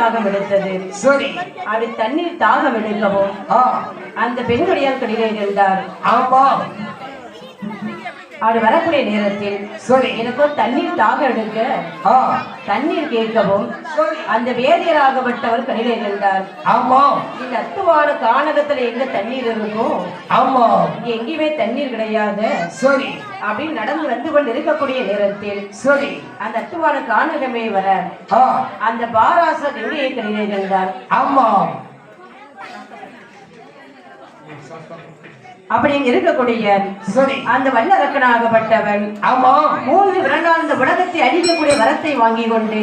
தாகம் எடுத்தது. சரி. அப்படி தண்ணீர் தாகம் எடுக்கவும் அந்த பெண்ணுடைய கடிதம் இருந்தார். ஆமா அப்படி வரக்கூடிய நேரத்தில் சரி எனக்கோ தண்ணீர் தாகம் எடுக்க தண்ணீர் கேட்கவும் அந்த வேதியராகப்பட்டவர் கடிதம் இருந்தார் ஆமா. இந்த அத்துவான கானகத்துல எங்க தண்ணீர் இருக்கும்? ஆமா. இங்க எங்கேயுமே தண்ணீர் கிடையாது. சரி அப்படின்னு நடந்து வந்து கொண்டு இருக்கக்கூடிய நேரத்தில் சரி அந்த அத்துவான கானகமே வர ஆ. அந்த பாராச கங்கையை கடிதம் இருந்தார் ஆமா. அப்படி இருக்கக்கூடிய சரி. அந்த வல்லரக்கனாகப்பட்டவன் ஆமா. மூன்று இந்த உலகத்தை அழிக்கக்கூடிய வரத்தை வாங்கி கொண்டு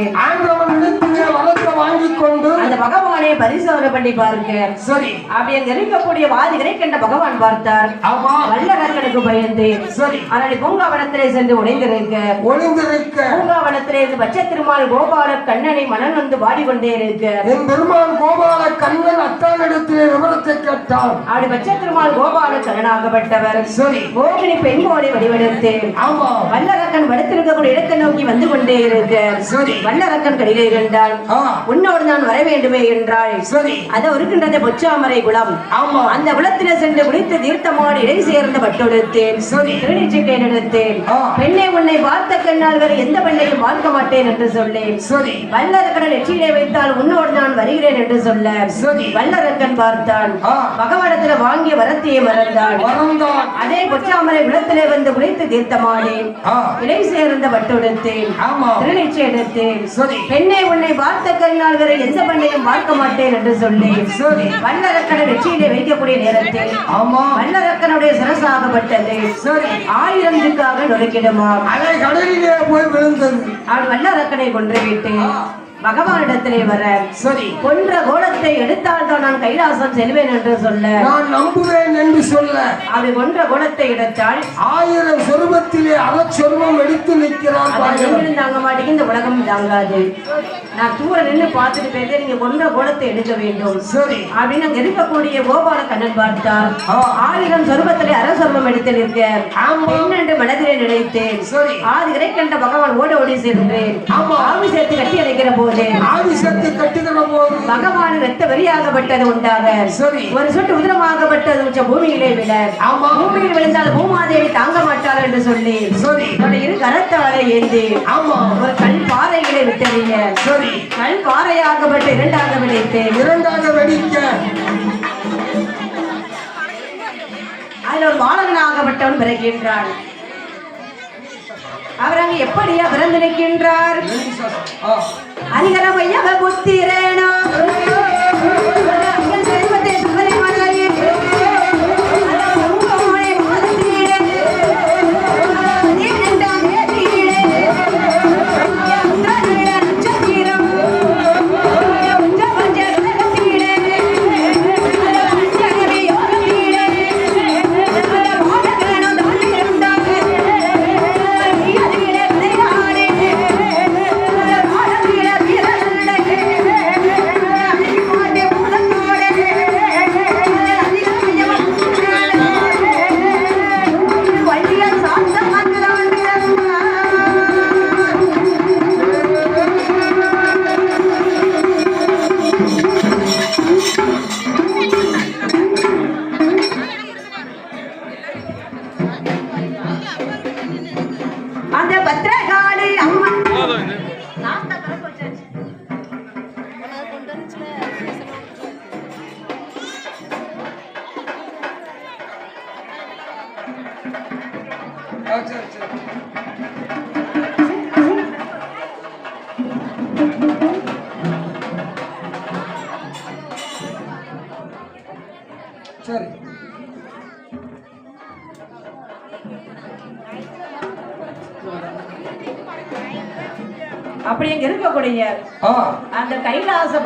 இடத்திலே வளர்த்த வாங்கிக் கொண்டு அந்த பகவானை பரிசோதனை பண்ணி பாருங்க சரி. அப்படி அங்க இருக்கக்கூடிய வாதிகளை கண்ட பகவான் பார்த்தார். ஆமா. வல்லரக்கனுக்கு பயந்து. சரி. அதனை பூங்காவனத்திலே சென்று உடைந்திருக்க ஒளிந்திருக்க. பூங்காவனத்திலே இருந்து பச்சை திருமால் கோபால கண்ணனை மனம் வந்து பாடிக்கொண்டே இருக்க. என் பெருமான் கோபால கண்ணன் அத்தானிடத்திலே விவரத்தை கேட்டான். அப்படி பச்சை திருமால் கோபால கண்ணனாகப்பட்டவர் சரி மோகினி பெண்கோடை வடிவெடுத்து ஆமா. வல்லரக்கன் படுத்திருக்கக்கூடிய இடத்தை நோக்கி வந்து கொண்டே இருக்க. சரி வல்லரக்கன் கடிகை கண்டால் உன்னோடு நான் வர வேண்டுமே என்றாள். சரி அதோ இருக்கின்றது பொச்சாமரை குளம். ஆமா. அந்த குளத்திலே சென்று குளித்து தீர்த்தமாடி இடை சேர்ந்த பட்டொடுத்தேன். சரி திருநீச்சை ஆ. பெண்ணை உன்னை பார்த்த கண்ணால் வேறு எந்த பெண்ணையும் பார்க்க மாட்டேன் என்று சொல்லேன். சரி வல்லரக்கன் நெற்றியிலே வைத்தால் உன்னோடு நான் வருகிறேன் என்று சொல்ல. சரி வல்லரக்கன் பார்த்தான். பகவானத்துல வாங்கிய வரத்தையே மறந்தான். மறந்தான் அதே பொச்சாமரை குளத்திலே வந்து குளித்து தீர்த்தமாடி ஆ. இடை சேர்ந்த பட்டொடுத்தேன் திருநீச்சை எடுத்தேன். பெண்ணை உன்னை பார்த்த கண்ணால் வேறு எந்த பெண்ணையும் பார்க்க மாட்டேன் என்று சொல்லி வல்லரக்கனை வெற்றியிலே வைக்கக்கூடிய நேரத்தில் ஆமா. வல்லரக்கனுடைய சரசாகப்பட்டது. சரி. ஆயிரம் திக்காக நொறுக்கிடுமா? அலை கடலிலே போய் விழுந்தது. அவன் வல்லரக்கனை கொன்றுவிட்டு ஆ, பகவானிடத்திலே வர சரி. கொன்ற கோலத்தை எடுத்தால் தான் நான் கைலாசம் செல்வேன் என்று சொல்ல. நான் நம்புவேன் என்று சொல்ல. அப்படி கொன்ற கோலத்தை எடுத்தால் ஆயிரம் சொருபத்திலே அறச்சொருபம் எடுத்து நிற்கிறான். நீங்களும் தாங்க மாட்டீங்க இந்த உலகம் தாங்காது. நான் தூர நின்று பார்த்துட்டு போயிட்டு நீங்க கொன்ற கோலத்தை எடுக்க வேண்டும். சரி. அப்படின்னு அங்க இருக்கக்கூடிய கோபால கண்ணன் பார்த்தார். ஆயிரம் சொருபத்திலே அரசொருபம் எடுத்து நிற்க. என்னென்று மனதிலே நினைத்தேன். ஆதிரை கண்ட பகவான் ஓடி ஓடி சென்றேன் ஆமா. ஆவி சேர்த்து கட்டி அணைக்கிற போது ஆதிசக்தி கட்டுகிற போது பகவான் ரத்த வெறியாகப்பட்டது உண்டாக. சரி. ஒரு சொட்டு உதிரமாகப்பட்டது உச்ச பூமியிலே விழ. ஆமா. பூமியில் விழுந்தால் பூமாதேவி தாங்க மாட்டாள் என்று சொல்லி. சரி. இரு கரத்தாலே ஏந்தி. ஆமா. ஒரு கல் பாறைகளை விட்டறிய. சரி. கல் பாறையாகப்பட்ட இரண்டாக விளைத்தேன் இரண்டாக வெடிக்க. அதில் ஒரு பாலகனாகப்பட்டவன் பிறக்கின்றான். அவர் அங்கு எப்படியா பிறந்திருக்கின்றார் ஆ, அங்கரமையவ புத்திரேனோ?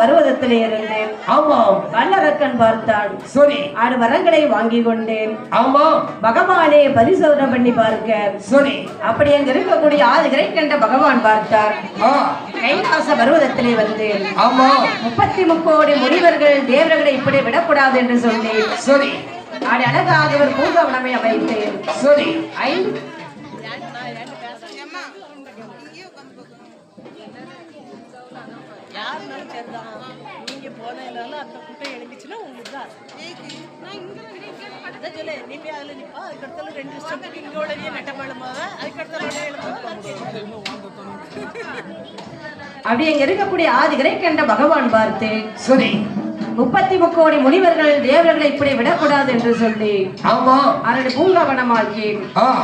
பருவதத்திலே இருந்து ஆமாம் வல்லரக்கன் பார்த்தான் சரி. ஆறு வரங்களை வாங்கி கொண்டேன். ஆமாம். பகவானே பரிசோதனை பண்ணி பார்க்க. சரி. அப்படி அங்க இருக்கக்கூடிய ஆதிகரை கண்ட பகவான் பார்த்தார். கைலாச பருவதத்திலே வந்து ஆமாம். முப்பத்தி முக்கோடி முனிவர்கள் தேவர்களை இப்படி விடக்கூடாது என்று சொல்லி சரி. ஆடி அழகாக ஒரு பூங்கவனமை அமைத்தேன். சரி. ஐந்து போனதுனால அந்த குட்டை எழுந்துச்சுன்னா உங்களுக்கு தான். அதான் சொல்லு நீ போய் அதில் நிற்பா அதுக்கடுத்தால ரெண்டு வருஷத்துக்கு இங்கோடவே நெட்டமாளுமாவ அதுக்கடுத்தால எழுமாவ அப்படி அங்க இருக்கக்கூடிய ஆதிகரை கண்ட பகவான் பார்த்து சரி. முப்பத்தி முக்கோடி முனிவர்கள் தேவர்களை இப்படி விடக்கூடாது என்று சொல்லி ஆமா. பூங்காவனமாக்கி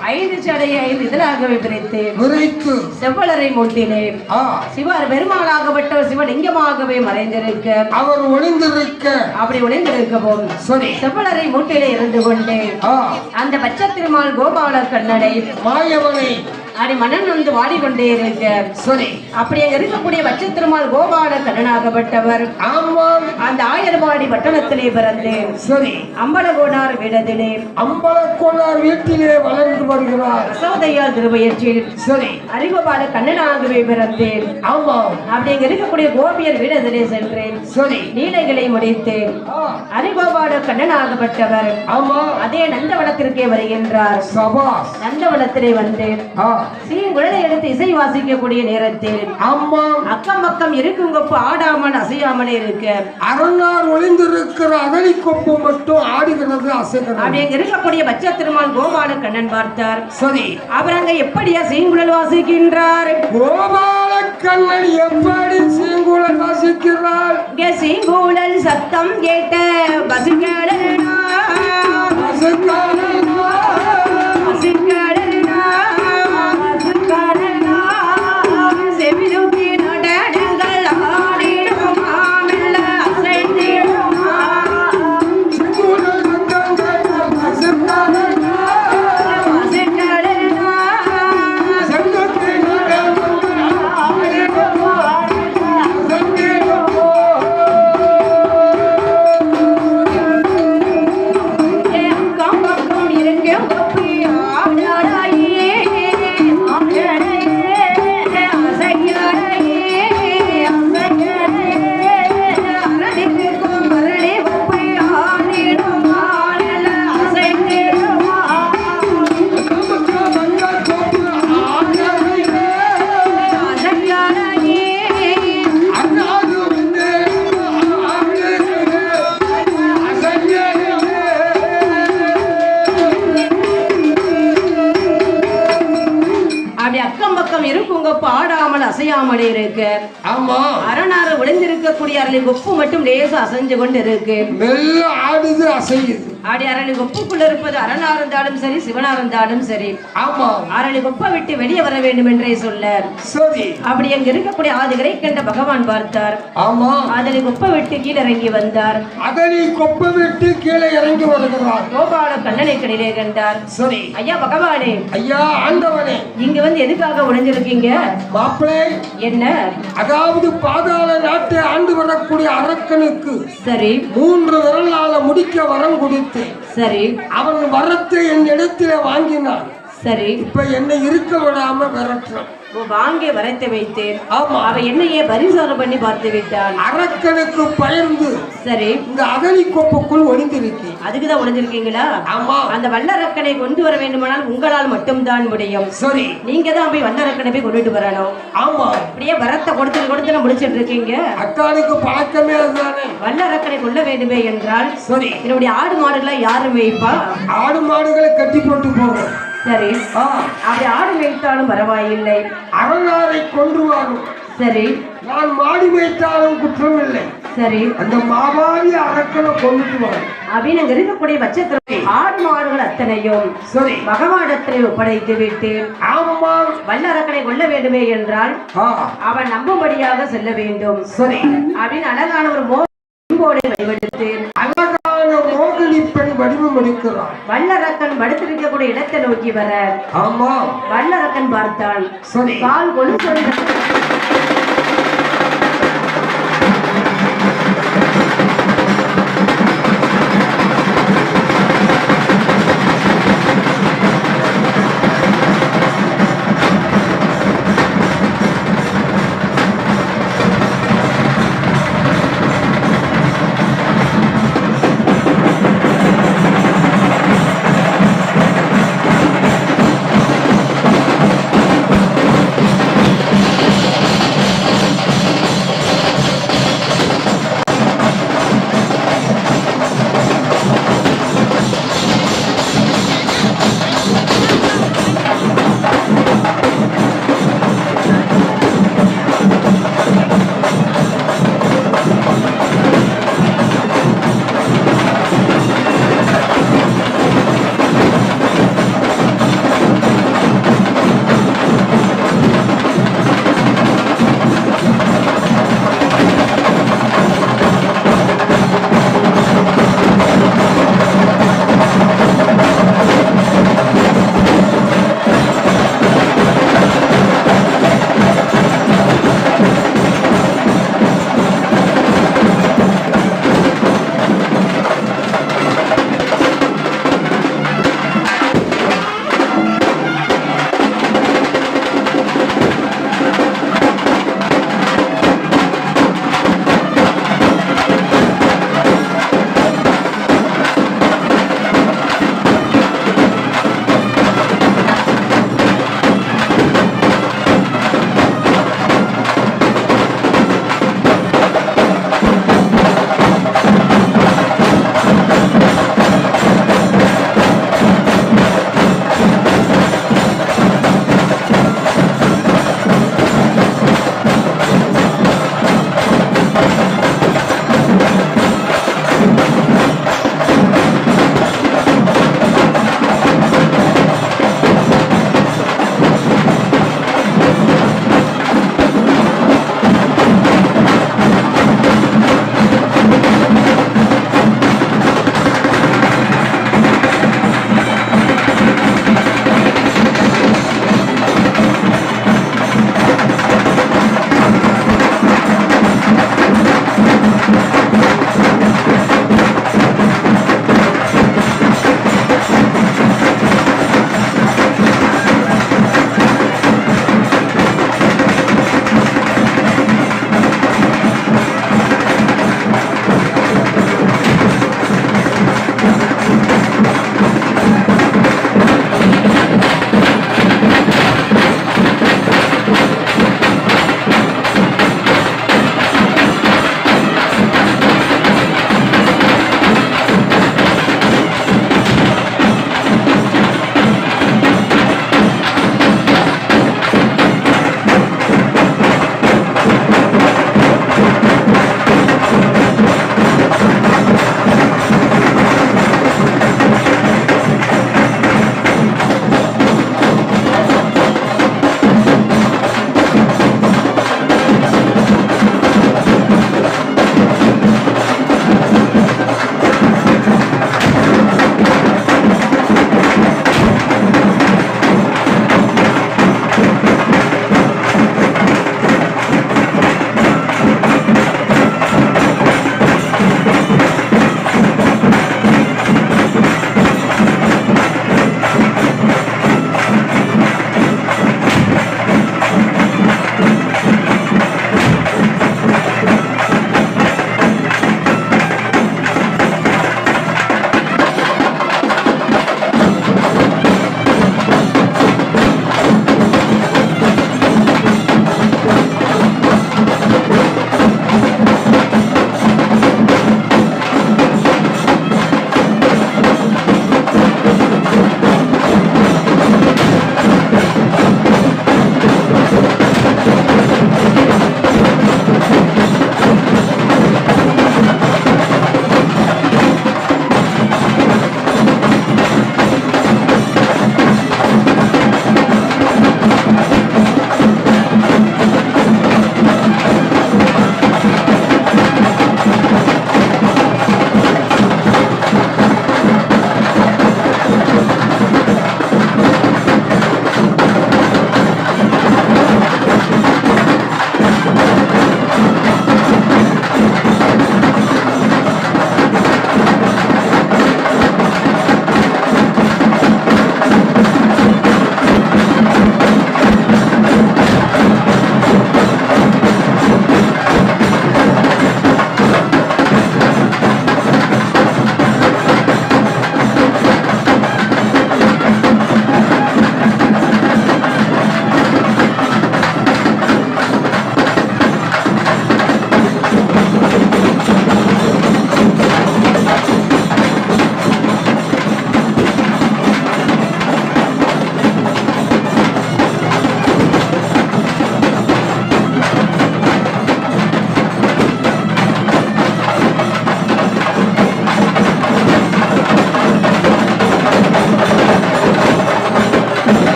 ஐந்து சடையை ஐந்து இதழாகவே பிரித்து விரைத்து. செவ்வலரை மூட்டிலே ஆ. சிவர் பெருமாளாகப்பட்டவர் சிவலிங்கமாகவே மறைந்திருக்க. அவர் ஒளிந்திருக்க. அப்படி ஒளிந்திருக்கவும். சரி. செவ்வலரை மூட்டிலே இருந்து கொண்டு ஆ. அந்த பச்சை திருமால் கோபால கண்ணனை மாயவனை அடி மன்னன் வந்து வாடிக்கொண்டே இருக்க சரி. அப்படி அங்க இருக்கக்கூடிய பச்சை திருமால் கோபால கண்ணனாகப்பட்டவர். ஆமாம். அந்த ஆயிரபாடி பட்டணத்திலே பிறந்து சரி. அம்பலகோடார் விடதிலே அம்பலக்கோனார் வீட்டிலே வளர்ந்து வருகிறார். யசோதையார் திருவயிற்றில் சரி. அரிகோபால கண்ணனாகவே பிறந்து ஆமாம். அப்படி அங்க இருக்கக்கூடிய கோபியர் வீடத்திலே சென்றேன். சரி. நீலைகளை முடித்து ஆ. அரிகோபால கண்ணனாகப்பட்டவர். ஆமா. அதே நந்தவனத்திற்கே வருகின்றார். சபாஸ் நந்தவனத்திலே வந்து ஆ. சீங்குழலை எடுத்து இசை வாசிக்கக்கூடிய நேரத்தில் ஆமாம் அக்கம் பக்கம் இருக்குங்கப்பு ஆடாமல் அசையாமலே இருக்க. அரணார் ஒளிந்திருக்கிற அதனி கொப்பு மட்டும் ஆடுகிறது அசைகிறது. அப்படி இருக்கக்கூடிய பச்சை திருமால் கோபால கண்ணன் பார்த்தார். சரி. அவர் அங்க எப்படியா சீங்குழல் வாசிக்கின்றார்? கோபால கண்ணன் எப்படி சீங்குழல் வாசிக்கிறார்? சீங்குழல் சத்தம் கேட்ட பசுக்கடலா வாசிக்கிறார். அசைஞ்சு கொண்டு இருக்கு மெல்ல ஆடுது அசையுது. அப்படி அரளி கொப்புக்குள்ள இருப்பது அரணா இருந்தாலும் சரி சிவனா இருந்தாலும் சரி. ஆமா. அரளி கொப்பை விட்டு வெளியே வர வேண்டும் என்றே சொல்ல சரி. அப்படி அங்க இருக்கக்கூடிய ஆதிகரை கண்ட பகவான் பார்த்தார். ஆமா. அதனை கொப்பை விட்டு கீழே இறங்கி வந்தார். அதனை கொப்ப விட்டு கீழே இறங்கி வருகிறார். கோபால கண்ணனை கடிலே கண்டார். சரி. ஐயா பகவானே. ஐயா ஆண்டவனே. இங்க வந்து எதுக்காக உழைஞ்சிருக்கீங்க மாப்பிளை. என்ன? அதாவது பாதாள நாட்டை ஆண்டு வரக்கூடிய அரக்கனுக்கு சரி. மூன்று விரலால முடிக்க வரம் கொடுத்தேன் சரி. அவன் வரத்தை என் இடத்திலே வாங்கினான். சரி. இப்ப என்னை இருக்க விடாம விரட்டுறான். வாங்கி வரைத்து வைத்தேன். ஆமா. அவ என்னையே பரிசாரம் பண்ணி பார்த்து விட்டான். அரக்கனுக்கு பயந்து சரி. இந்த அகழி கோப்புக்குள் ஒளிந்திருக்கேன் அதுக்குதான் உழைஞ்சிருக்கீங்களா ஆமா. அந்த வல்லரக்கனை கொண்டு வர வேண்டுமானால் உங்களால் மட்டும்தான் முடியும். சரி. நீங்க தான் போய் வல்லரக்கனை போய் கொண்டுட்டு வரணும். ஆமா. அப்படியே வரத்தை கொடுத்து கொடுத்து முடிச்சிட்டு இருக்கீங்க அத்தானுக்கு பழக்கமே அதுதானே. வல்லரக்கனை கொள்ள வேண்டுமே என்றால் சரி. என்னுடைய ஆடு மாடுகளை யாரும் மேய்ப்பா? ஆடு மாடுகளை கட்டி போட்டு போவோம் சரி. அப்படி ஆடு மேய்த்தாலும் பரவாயில்லை. அரணாரை கொன்று வாரும் சரி. நான் மாடி வைத்தாலும் குற்றம் இல்லை சரி. அந்த மாவாதி அரக்கனை வரும் அப்படின்னு அங்க இருக்கக்கூடிய பட்சத்தில் ஆடு மாடுகள் அத்தனையும் சரி. பகவானிடத்திலே ஒப்படைத்து விட்டு ஆமா வல்லரக்கனை கொள்ள வேண்டுமே என்றால் அவன் நம்பும்படியாக செல்ல வேண்டும். சரி. அப்படின்னு அழகான ஒரு அழகான மோகினி எடுக்கிறார் வல்லரக்கன் படுத்திருக்கக்கூடிய இடத்தை நோக்கி வர. ஆமா வல்லரக்கன் பார்த்தான் சரி. கால்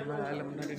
முன்னாடி அதில் முன்னாடி